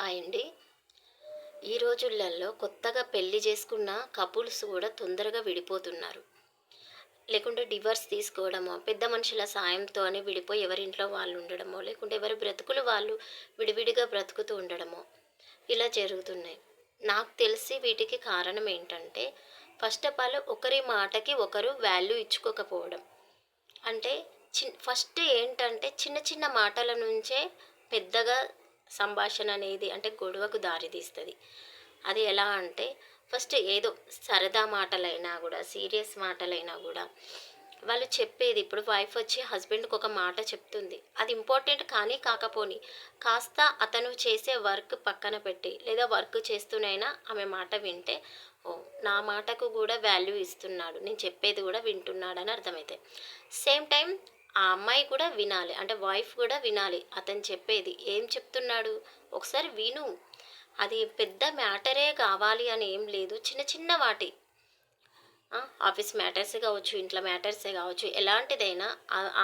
Hi అండి ఈ రోజులలో కొత్తగా పెళ్ళి చేసుకున్న కపుల్స్ కూడా తొందరగా విడిపోతున్నారు. లేకుంటే డివర్స్ తీసుకోవడమో పెద్ద మనుషుల సాయంతోనే విడిపోయి ఎవరింట్లో వాళ్ళు ఉండడమో లేకుంటే ఎవరి బ్రతుకులు వాళ్ళు విడివిడిగా బ్రతుకుతూ ఉండడమో ఇలా జరుగుతున్నాయి. నాకు తెలిసి వీటికి కారణం ఏంటంటే ఫస్ట్ ఆఫ్ ఆల్ ఒకరి మాటకి ఒకరు వాల్యూ ఇచ్చుకోకపోవడం. అంటే చిన్ ఫస్ట్ ఏంటంటే చిన్న చిన్న మాటల నుంచే పెద్దగా సంభాషణ అనేది అంటే గొడవకు దారితీస్తుంది అది ఎలా అంటే ఫస్ట్ ఏదో సరదా మాటలైనా కూడా సీరియస్ మాటలైనా కూడా వాళ్ళు చెప్పేది. ఇప్పుడు వైఫ్ వచ్చి హస్బెండ్కి ఒక మాట చెప్తుంది. అది ఇంపార్టెంట్ కానీ కాకపోని కాస్త అతను చేసే వర్క్ పక్కన పెట్టి లేదా వర్క్ చేస్తూనైనా ఆమె మాట వింటే ఓ నా మాటకు కూడా వాల్యూ ఇస్తున్నాడు. నేను చెప్పేది కూడా వింటున్నాడని అర్థమైతే సేమ్ టైం ఆ అమ్మాయి కూడా వినాలి. అంటే వైఫ్ కూడా వినాలి. అతను చెప్పేది. ఏం చెప్తున్నాడు? ఒకసారి విను. అది పెద్ద మ్యాటరే కావాలి అని ఏం లేదు. చిన్న చిన్న వాటి. ఆఫీస్ మ్యాటర్స్ కావచ్చు ఇంట్లో మ్యాటర్సే కావచ్చు. ఎలాంటిదైనా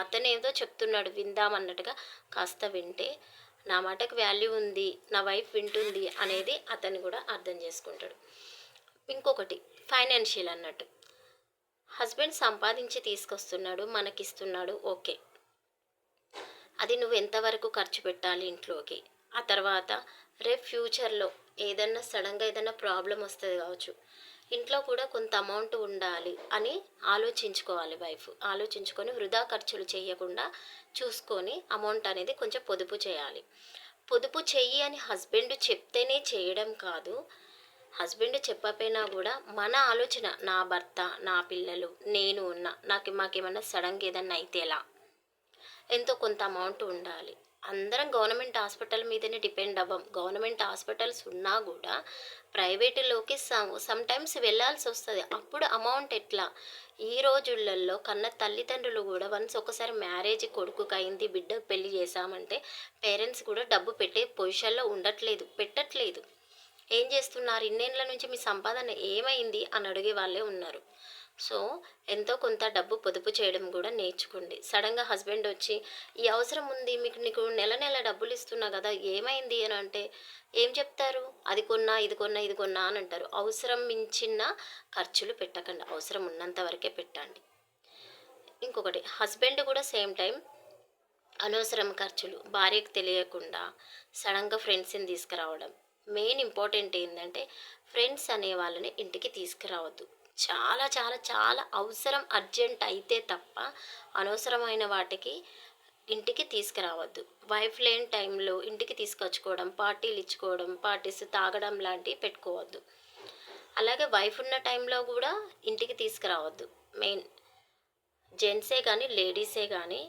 అతను ఏదో చెప్తున్నాడు. విందామన్నట్టుగా కాస్త వింటే నా మాటకు వాల్యూ ఉంది నా వైఫ్ వింటుంది అనేది అతను కూడా అర్థం చేసుకుంటాడు. ఇంకొకటి ఫైనాన్షియల్ అన్నట్టు. హస్బెండ్ సంపాదించి తీసుకొస్తున్నాడు మనకిస్తున్నాడు ఓకే. అది నువ్వు ఎంతవరకు ఖర్చు పెట్టాలి ఇంట్లోకి? ఆ తర్వాత రేపు ఫ్యూచర్లో ఏదన్నా సడన్గా ఏదన్నా ప్రాబ్లం వస్తుంది కావచ్చు ఇంట్లో కూడా కొంత అమౌంట్ ఉండాలి అని ఆలోచించుకోవాలి వైఫ్. ఆలోచించుకొని వృధా ఖర్చులు చేయకుండా చూసుకొని అమౌంట్ అనేది కొంచెం పొదుపు చేయాలి. పొదుపు చెయ్యి అని హస్బెండ్ చెప్తేనే చేయడం కాదు హస్బెండ్ చెప్పకపోయినా కూడా మన ఆలోచన నా భర్త నా పిల్లలు నేను ఉన్న నాకు మాకేమన్నా సడన్గా ఏదన్నా అయితే ఎలా? ఎంతో కొంత అమౌంట్ ఉండాలి. అందరం గవర్నమెంట్ హాస్పిటల్ మీదనే డిపెండ్ అవ్వం. గవర్నమెంట్ హాస్పిటల్స్ ఉన్నా కూడా ప్రైవేటులోకి సమ్ సమ్ టైమ్స్ వెళ్ళాల్సి వస్తుంది. అప్పుడు అమౌంట్ ఎట్లా? ఈ రోజులలో కన్న తల్లిదండ్రులు కూడా వన్స్ ఒకసారి మ్యారేజ్ కొడుకుకి అయింది బిడ్డకు పెళ్ళి చేశామంటే పేరెంట్స్ కూడా డబ్బు పెట్టే పొజిషన్లో ఉండట్లేదు పెట్టట్లేదు. ఏం చేస్తున్నారు? ఇన్నేళ్ళ నుంచి మీ సంపాదన ఏమైంది? అని అడిగే వాళ్ళే ఉన్నారు. సో ఎంతో కొంత డబ్బు పొదుపు చేయడం కూడా నేర్చుకోండి. సడన్గా హస్బెండ్ వచ్చి ఈ అవసరం ఉంది మీకు నీకు నెల నెల డబ్బులు ఇస్తున్నా కదా ఏమైంది? అని అంటే ఏం చెప్తారు? అది కొన్నా ఇది కొన్నా ఇది కొన్నా అని అంటారు. అవసరం మించిన ఖర్చులు పెట్టకండి. అవసరం ఉన్నంత వరకే పెట్టండి. ఇంకొకటి హస్బెండ్ కూడా సేమ్ టైం అనవసరం ఖర్చులు భార్యకు తెలియకుండా సడన్గా ఫ్రెండ్స్ని తీసుకురావడం. మెయిన్ ఇంపార్టెంట్ ఏంటంటే ఫ్రెండ్స్ అనే వాళ్ళని ఇంటికి తీసుకురావద్దు. చాలా చాలా చాలా అవసరం అర్జెంట్ అయితే తప్ప అనవసరమైన వాటికి ఇంటికి తీసుకురావద్దు. వైఫ్ లేని టైంలో ఇంటికి తీసుకొచ్చుకోవడం పార్టీలు ఇచ్చుకోవడం పార్టీస్ తాగడం లాంటివి పెట్టుకోవద్దు. అలాగే వైఫ్ ఉన్న టైంలో కూడా ఇంటికి తీసుకురావద్దు. మెయిన్ జెంట్సే కానీ లేడీసే కానీ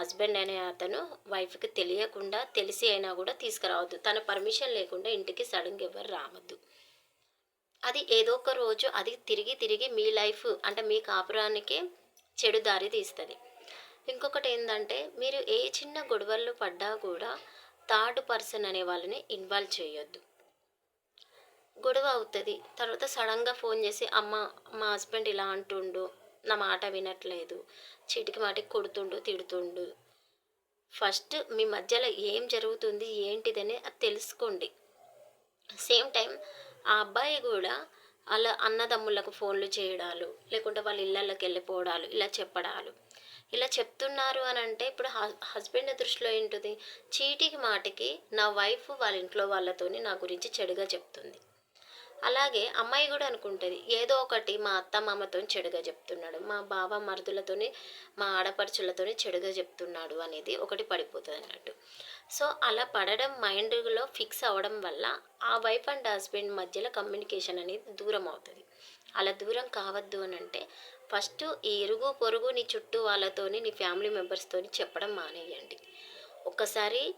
హస్బెండ్ అనే అతను వైఫ్కి తెలియకుండా తెలిసి అయినా కూడా తీసుకురావద్దు. తన పర్మిషన్ లేకుండా ఇంటికి సడన్గా ఎవరు రావద్దు. అది ఏదో ఒక రోజు అది తిరిగి తిరిగి మీ లైఫ్ అంటే మీ కాపురానికి చెడు దారి తీస్తుంది. ఇంకొకటి ఏంటంటే మీరు ఏ చిన్న గొడవల్లో పడ్డా కూడా థర్డ్ పర్సన్ అనే వాళ్ళని ఇన్వాల్వ్ చేయొద్దు. గొడవ అవుతుంది. తర్వాత సడన్గా ఫోన్ చేసి అమ్మ మా హస్బెండ్ ఇలా అంటుండు నా మాట వినట్లేదు చీటికి మాటికి కొడుతుండు తిడుతుండు. ఫస్ట్ మీ మధ్యలో ఏం జరుగుతుంది ఏంటిదని అది తెలుసుకోండి. సేమ్ టైం ఆ అబ్బాయి కూడా వాళ్ళ అన్నదమ్ములకు ఫోన్లు చేయడాలు లేకుంటే వాళ్ళ ఇళ్ళకి వెళ్ళిపోవడాలు ఇలా చెప్పడాలు. ఇలా చెప్తున్నారు అని అంటే ఇప్పుడు హస్బెండ్ దృష్టిలో ఏంటిది? చీటికి మాటికి నా వైఫ్ వాళ్ళ ఇంట్లో వాళ్ళతోని నా గురించి చెడుగా చెప్తుంది. అలాగే అమ్మాయి కూడా అనుకుంటుంది ఏదో ఒకటి మా అత్త మామతో చెడుగా చెప్తున్నాడు మా బావ మరుదులతోని మా ఆడపడుచులతోని చెడుగా చెప్తున్నాడు అనేది ఒకటి పడిపోతుంది అన్నట్టు. సో అలా పడడం మైండ్లో ఫిక్స్ అవ్వడం వల్ల ఆ వైఫ్ అండ్ హస్బెండ్ మధ్యలో కమ్యూనికేషన్ అనేది దూరం అవుతుంది. అలా దూరం కావద్దు అని అంటే ఫస్ట్ ఈ ఇరుగు పొరుగు నీ చుట్టూ వాళ్ళతోని నీ ఫ్యామిలీ మెంబర్స్తోని చెప్పడం మానేయండి. ఒక్కసారి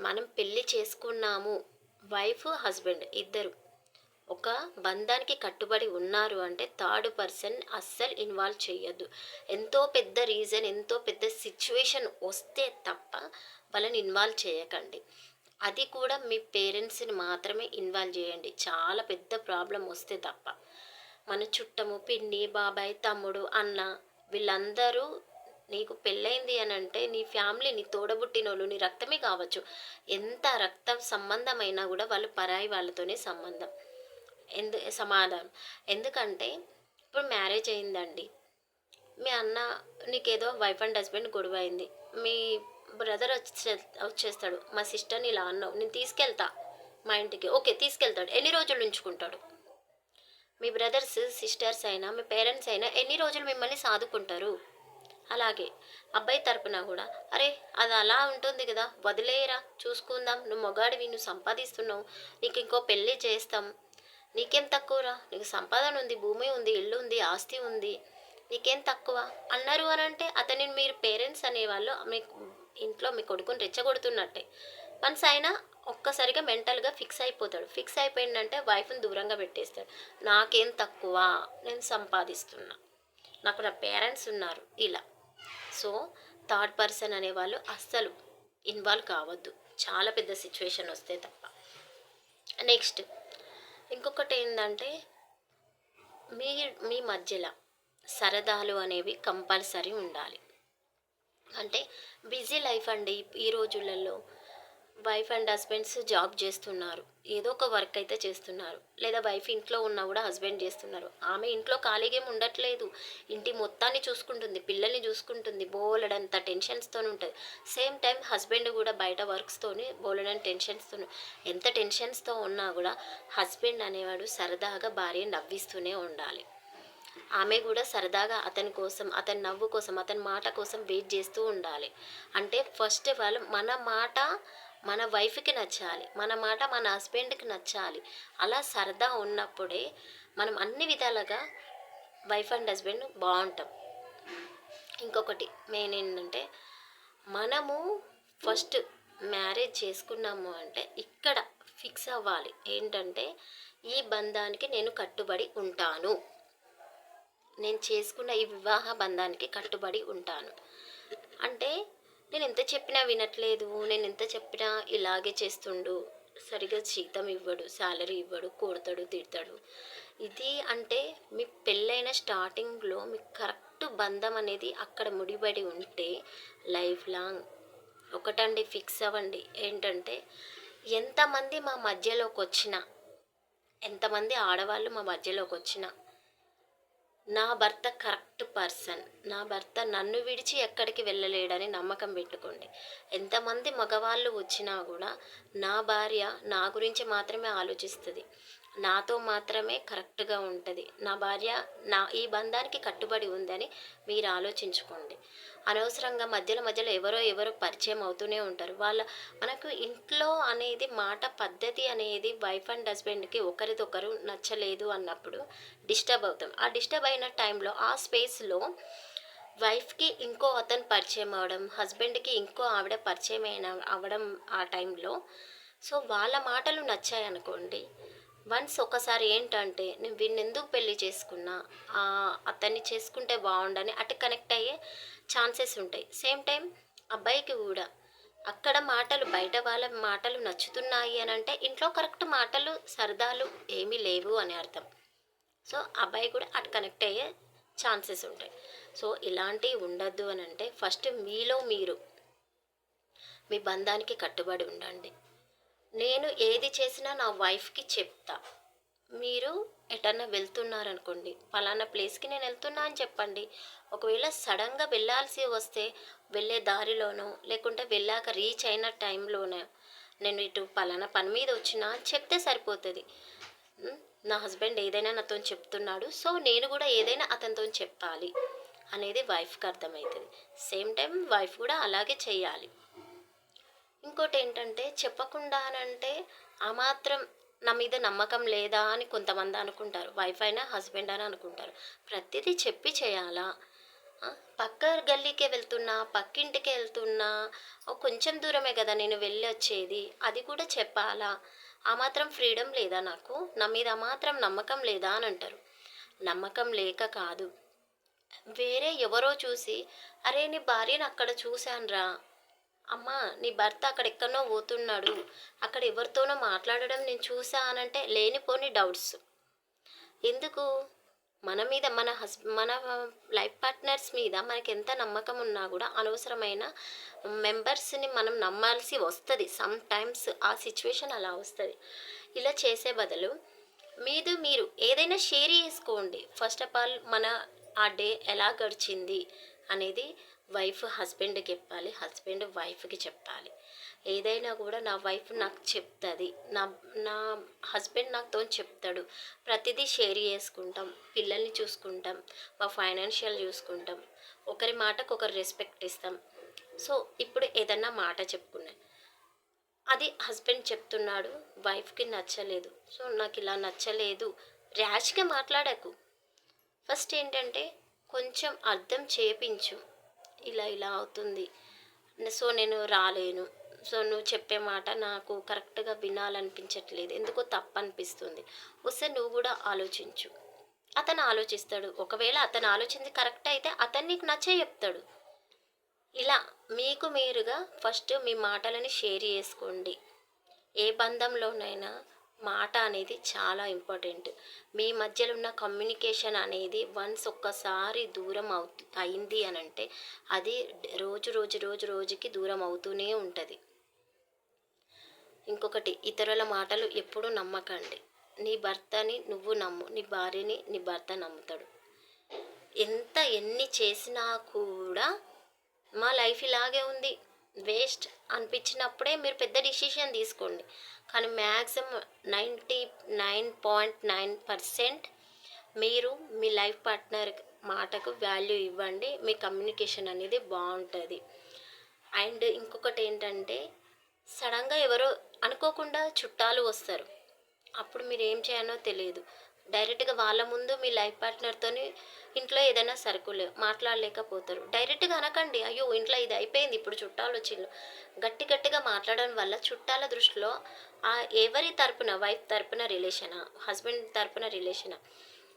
మనం పెళ్ళి చేసుకున్నాము వైఫ్ హస్బెండ్ ఇద్దరు ఒక బంధానికి కట్టుబడి ఉన్నారు అంటే థర్డ్ పర్సన్ అస్సలు ఇన్వాల్వ్ చేయొద్దు ఎంతో పెద్ద రీజన్ ఎంతో పెద్ద సిచ్యువేషన్ వస్తే తప్ప వాళ్ళని ఇన్వాల్వ్ చేయకండి. అది కూడా మీ పేరెంట్స్ని మాత్రమే ఇన్వాల్వ్ చేయండి. చాలా పెద్ద ప్రాబ్లం వస్తే తప్ప. మన చుట్టము పిన్ని బాబాయ్ తమ్ముడు అన్న వీళ్ళందరూ నీకు పెళ్ళైంది అని అంటే నీ ఫ్యామిలీ నీ తోడబుట్టినోళ్ళు నీ రక్తమే కావచ్చు. ఎంత రక్త సంబంధమైనా కూడా వాళ్ళు పరాయి వాళ్ళతోనే సంబంధం. ఎందు సమాధానం. ఎందుకంటే ఇప్పుడు మ్యారేజ్ అయిందండి. మీ అన్న నీకేదో వైఫ్ అండ్ హస్బెండ్ గొడవ అయింది మీ బ్రదర్ వచ్చే వచ్చేస్తాడు. మా సిస్టర్ని ఇలా అన్నావు. నేను తీసుకెళ్తా మా ఇంటికి. ఓకే తీసుకెళ్తాడు. ఎన్ని రోజులు ఉంచుకుంటాడు? మీ బ్రదర్స్ సిస్టర్స్ అయినా మీ పేరెంట్స్ అయినా ఎన్ని రోజులు మిమ్మల్ని సాదుకుంటారు? అలాగే అబ్బాయి తరపున కూడా. అరే అది అలా ఉంటుంది కదా. వదిలేయరా. చూసుకుందాం. నువ్వు మొగాడివి నువ్వు సంపాదిస్తున్నావు. నీకు ఇంకో పెళ్ళి చేస్తాం. నీకేం తక్కువరా? నీకు సంపాదన ఉంది భూమి ఉంది ఇల్లు ఉంది ఆస్తి ఉంది. నీకేం తక్కువ? అన్నారు అని అంటే అతని మీరు పేరెంట్స్ అనేవాళ్ళు మీ ఇంట్లో మీ కొడుకుని రెచ్చగొడుతున్నట్టే. వన్స్ అయినా ఒక్కసారిగా మెంటల్గా ఫిక్స్ అయిపోతాడు. ఫిక్స్ అయిపోయిందంటే వైఫ్ని దూరంగా పెట్టేస్తాడు. నాకేం తక్కువ? నేను సంపాదిస్తున్నా. నాకు నా పేరెంట్స్ ఉన్నారు. ఇలా. సో థర్డ్ పర్సన్ అనేవాళ్ళు అస్సలు ఇన్వాల్వ్ కావద్దు. చాలా పెద్ద సిచ్యువేషన్ వస్తే తప్ప. నెక్స్ట్. ఇంకొకటి ఏంటంటే మీ మీ మధ్యలో సరదాలు అనేవి కంపల్సరీ ఉండాలి. అంటే బిజీ లైఫ్ అండి ఈ రోజులలో వైఫ్ అండ్ హస్బెండ్స్ జాబ్ చేస్తున్నారు. ఏదో ఒక వర్క్ అయితే చేస్తున్నారు. లేదా వైఫ్ ఇంట్లో ఉన్నా కూడా హస్బెండ్ చేస్తున్నారు. ఆమె ఇంట్లో ఖాళీగా ఉండట్లేదు. ఇంటి మొత్తాన్ని చూసుకుంటుంది. పిల్లల్ని చూసుకుంటుంది. బోలెడంత టెన్షన్స్తో ఉంటుంది. సేమ్ టైం హస్బెండ్ కూడా బయట వర్క్స్తోని బోలెడని టెన్షన్స్తో ఎంత టెన్షన్స్తో ఉన్నా కూడా హస్బెండ్ అనేవాడు సరదాగా భార్యని నవ్విస్తూనే ఉండాలి. ఆమె కూడా సరదాగా అతని కోసం అతని నవ్వు కోసం అతని మాట కోసం వెయిట్ చేస్తూ ఉండాలి. అంటే ఫస్ట్ ఆఫ్ ఆల్ మన మాట మన వైఫ్కి నచ్చాలి మన మాట మన హస్బెండ్కి నచ్చాలి. అలా సరదా ఉన్నప్పుడే మనం అన్ని విధాలుగా వైఫ్ అండ్ హస్బెండ్ బాగుంటాం. ఇంకొకటి మెయిన్ ఏంటంటే మనము ఫస్ట్ మ్యారేజ్ చేసుకున్నాము అంటే ఇక్కడ ఫిక్స్ అవ్వాలి. ఏంటంటే ఈ బంధానికి నేను కట్టుబడి ఉంటాను. నేను చేసుకున్న ఈ వివాహ బంధానికి కట్టుబడి ఉంటాను. అంటే నేను ఎంత చెప్పినా వినట్లేదు. నేను ఎంత చెప్పినా ఇలాగే చేస్తుండు. సరిగా జీతం ఇవ్వడు శాలరీ ఇవ్వడు కొడతాడు తిడతాడు. ఇది అంటే మీ పెళ్ళైన స్టార్టింగ్లో మీ కరెక్ట్ బంధం అనేది అక్కడ ముడిపడి ఉంటే లైఫ్ లాంగ్ ఒకటండి ఫిక్స్ అవ్వండి. ఏంటంటే ఎంతమంది మా మధ్యలోకి వచ్చినా ఎంతమంది ఆడవాళ్ళు మా మధ్యలోకి వచ్చినా నా భర్త కరెక్ట్ పర్సన్. నా భర్త నన్ను విడిచి ఎక్కడికి వెళ్ళలేడని నమ్మకం పెట్టుకోండి. ఎంతమంది మగవాళ్ళు వచ్చినా కూడా నా భార్య నా గురించి మాత్రమే ఆలోచిస్తుంది. నాతో మాత్రమే కరెక్ట్గా ఉంటుంది. నా భార్య నా ఈ బంధానికి కట్టుబడి ఉందని మీరు ఆలోచించుకోండి. అనవసరంగా మధ్యలో మధ్యలో ఎవరో ఎవరో పరిచయం అవుతూనే ఉంటారు. వాళ్ళ మనకు ఇంట్లో అనేది మాట పద్ధతి అనేది వైఫ్ అండ్ హస్బెండ్కి ఒకరిదొకరు నచ్చలేదు అన్నప్పుడు డిస్టర్బ్ అవుతాం. ఆ డిస్టర్బ్ అయిన టైంలో ఆ స్పేస్లో వైఫ్కి ఇంకో అతను పరిచయం అవడం హస్బెండ్కి ఇంకో ఆవిడ పరిచయం అయిన అవ్వడం ఆ టైంలో సో వాళ్ళ మాటలు నచ్చాయనుకోండి వన్స్ ఒకసారి ఏంటంటే నేను వీడిని ఎందుకు పెళ్ళి చేసుకున్నా? అతన్ని చేసుకుంటే బాగుండని అటు కనెక్ట్ అయ్యే ఛాన్సెస్ ఉంటాయి. సేమ్ టైం అబ్బాయికి కూడా. అక్కడ మాటలు బయట వాళ్ళ మాటలు నచ్చుతున్నాయి అని అంటే ఇంట్లో కరెక్ట్ మాటలు సరదాలు ఏమీ లేవు అని అర్థం. సో అబ్బాయి కూడా అటు కనెక్ట్ అయ్యే ఛాన్సెస్ ఉంటాయి. సో ఇలాంటివి ఉండద్దు అని అంటే ఫస్ట్ మీలో మీరు మీ బంధానికి కట్టుబడి ఉండండి. నేను ఏది చేసినా నా వైఫ్కి చెప్తా. మీరు ఎటన్నా వెళ్తున్నారనుకోండి పలానా ప్లేస్కి నేను వెళ్తున్నా అని చెప్పండి. ఒకవేళ సడన్గా వెళ్ళాల్సి వస్తే వెళ్ళే దారిలోనో లేకుంటే వెళ్ళాక రీచ్ అయిన టైంలోనో నేను ఇటు పలానా పని మీద వచ్చినా అని చెప్తే సరిపోతుంది. నా హస్బెండ్ ఏదైనా నాతో చెప్తున్నాడు సో నేను కూడా ఏదైనా అతనితో చెప్పాలి అనేది వైఫ్కి అర్థమవుతుంది. సేమ్ టైం వైఫ్ కూడా అలాగే చేయాలి. ఇంకోటి ఏంటంటే చెప్పకుండా అని అంటే ఆ మాత్రం నా మీద నమ్మకం లేదా అని కొంతమంది అనుకుంటారు. వైఫ్ అయినా హస్బెండ్ అని అనుకుంటారు. ప్రతిదీ చెప్పి చేయాలా? పక్క గల్లీకే వెళ్తున్నా పక్కింటికే వెళ్తున్నా కొంచెం దూరమే కదా నేను వెళ్ళి వచ్చేది అది కూడా చెప్పాలా? ఆ మాత్రం ఫ్రీడమ్ లేదా నాకు? నా మీద ఆ మాత్రం నమ్మకం లేదా అని అంటారు. నమ్మకం లేక కాదు. వేరే ఎవరో చూసి అరే నీ భార్యను అక్కడ చూశానురా. అమ్మా నీ భర్త అక్కడ ఎక్కడనో పోతున్నాడు. అక్కడ ఎవరితోనో మాట్లాడడం నేను చూసా అనంటే లేనిపోని డౌట్స్. ఎందుకు? మన మీద మన హస్ మన లైఫ్ పార్ట్నర్స్ మీద మనకి ఎంత నమ్మకం ఉన్నా కూడా అనవసరమైన మెంబర్స్ని మనం నమ్మాల్సి వస్తుంది. సమ్ టైమ్స్ ఆ సిచ్యువేషన్ అలా వస్తుంది. ఇలా చేసే బదులు మీది మీరు ఏదైనా షేర్ చేసుకోండి. ఫస్ట్ ఆఫ్ ఆల్ మన ఆ డే ఎలా గడిచింది అనేది వైఫ్ హస్బెండ్కి చెప్పాలి హస్బెండ్ వైఫ్కి చెప్పాలి. ఏదైనా కూడా నా వైఫ్ నాకు చెప్తుంది నా నా హస్బెండ్ నాతో చెప్తాడు. ప్రతిదీ షేర్ చేసుకుంటాం పిల్లల్ని చూసుకుంటాం మా ఫైనాన్షియల్ చూసుకుంటాం. ఒకరి మాటకు ఒకరు రెస్పెక్ట్ ఇస్తాం. సో ఇప్పుడు ఏదన్నా మాట చెప్పుకున్నాను అది హస్బెండ్ చెప్తున్నాడు వైఫ్కి నచ్చలేదు. సో నాకు ఇలా నచ్చలేదు. ర్యాష్గా మాట్లాడకు. ఫస్ట్ ఏంటంటే కొంచెం అర్థం చేపించు. ఇలా ఇలా అవుతుంది. సో నేను రాలేను. సో నువ్వు చెప్పే మాట నాకు కరెక్ట్గా వినాలనిపించట్లేదు. ఎందుకో తప్పు అనిపిస్తుంది వస్తే నువ్వు కూడా ఆలోచించు. అతను ఆలోచిస్తాడు. ఒకవేళ అతను ఆలోచించి కరెక్ట్ అయితే అతను నీకు నచ్చే చెప్తాడు. ఇలా మీకు మీరుగా ఫస్ట్ మీ మాటలని షేర్ చేసుకోండి. ఏ బంధంలోనైనా మాట అనేది చాలా ఇంపార్టెంట్. మీ మధ్యలో ఉన్న కమ్యూనికేషన్ అనేది వన్స్ ఒక్కసారి దూరం అవుతు అయింది అని అంటే అది రోజు రోజు రోజు రోజుకి దూరం అవుతూనే ఉంటుంది. ఇంకొకటి ఇతరుల మాటలు ఎప్పుడూ నమ్మకండి. నీ భర్తని నువ్వు నమ్ము నీ భార్యని నీ భర్త నమ్ముతాడు. ఎంత ఎన్ని చేసినా కూడా మా లైఫ్ ఇలాగే ఉంది. వేస్ట్ అనిపించినప్పుడే మీరు పెద్ద డిసిషన్ తీసుకోండి. కానీ maximum ninety nine point nine percent మీరు మీ లైఫ్ పార్ట్నర్ మాటకు వాల్యూ ఇవ్వండి. మీ కమ్యూనికేషన్ అనేది బాగుంటుంది. అండ్ ఇంకొకటి ఏంటంటే సడన్గా ఎవరో అనుకోకుండా చుట్టాలు వస్తారు. అప్పుడు మీరు ఏం చేయాలో తెలియదు. డైరెక్ట్గా వాళ్ళ ముందు మీ లైఫ్ పార్ట్నర్తోని ఇంట్లో ఏదైనా సరుకులు మాట్లాడలేకపోతారు. డైరెక్ట్గా అనకండి అయ్యో ఇంట్లో ఇది అయిపోయింది ఇప్పుడు చుట్టాలు వచ్చిండ్రు గట్టి గట్టిగా మాట్లాడడం వల్ల చుట్టాల దృష్టిలో ఆ ఎవరి తరపున వైఫ్ తరపున రిలేషనా హస్బెండ్ తరపున రిలేషనా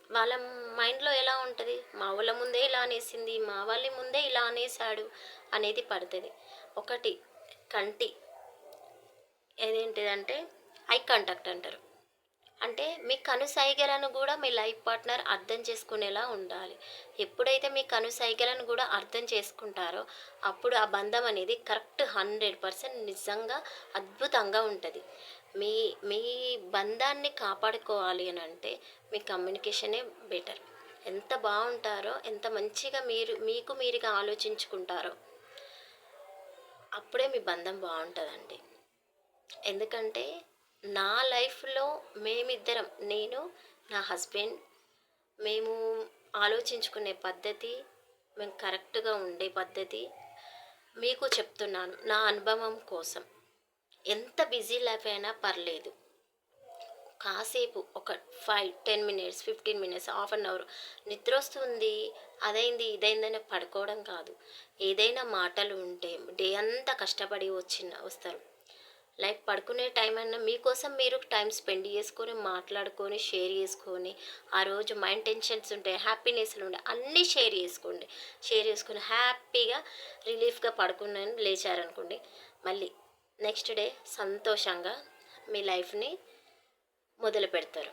వాళ్ళ మైండ్లో ఎలా ఉంటుంది? మా వాళ్ళ ముందే ఇలా అనేసింది మా వాళ్ళ ముందే ఇలా అనేసాడు అనేది పడుతుంది. ఒకటి కంటి. ఏదేంటిదంటే ఐ కాంటాక్ట్ అంటారు. అంటే మీ కనుసైగలను కూడా మీ లైఫ్ పార్ట్నర్ అర్థం చేసుకునేలా ఉండాలి. ఎప్పుడైతే మీ కనుసైగలను కూడా అర్థం చేసుకుంటారో అప్పుడు ఆ బంధం అనేది కరెక్ట్ హండ్రెడ్ పర్సెంట్ నిజంగా అద్భుతంగా ఉంటుంది. మీ మీ బంధాన్ని కాపాడుకోవాలి అని అంటే మీ కమ్యూనికేషనే బెటర్. ఎంత బాగుంటారో ఎంత మంచిగా మీరు మీకు మీరుగా ఆలోచించుకుంటారో అప్పుడే మీ బంధం బాగుంటుందండి. ఎందుకంటే నా లైఫ్లో మేమిద్దరం నేను నా హస్బెండ్ మేము ఆలోచించుకునే పద్ధతి మేము కరెక్ట్గా ఉండే పద్ధతి మీకు చెప్తున్నాను నా అనుభవం కోసం. ఎంత బిజీ లైఫ్ అయినా పర్లేదు. కాసేపు ఒక five ten minutes fifteen minutes half an hour నిద్ర వస్తుంది అదైంది ఇదైందని పడుకోవడం కాదు. ఏదైనా మాటలు ఉంటే డే అంతా కష్టపడి వచ్చిన వస్తారు. లైక్ పడుకునే టైం అన్నా మీకోసం మీరు టైం స్పెండ్ చేసుకొని మాట్లాడుకొని షేర్ చేసుకొని ఆ రోజు మైండ్ టెన్షన్స్ ఉంటాయి హ్యాపీనెస్లు ఉంటాయి అన్నీ షేర్ చేసుకోండి. షేర్ చేసుకొని హ్యాపీగా రిలీఫ్గా పడుకున్నాను లేచారనుకోండి మళ్ళీ నెక్స్ట్ డే సంతోషంగా మీ లైఫ్ని మొదలు పెడతారు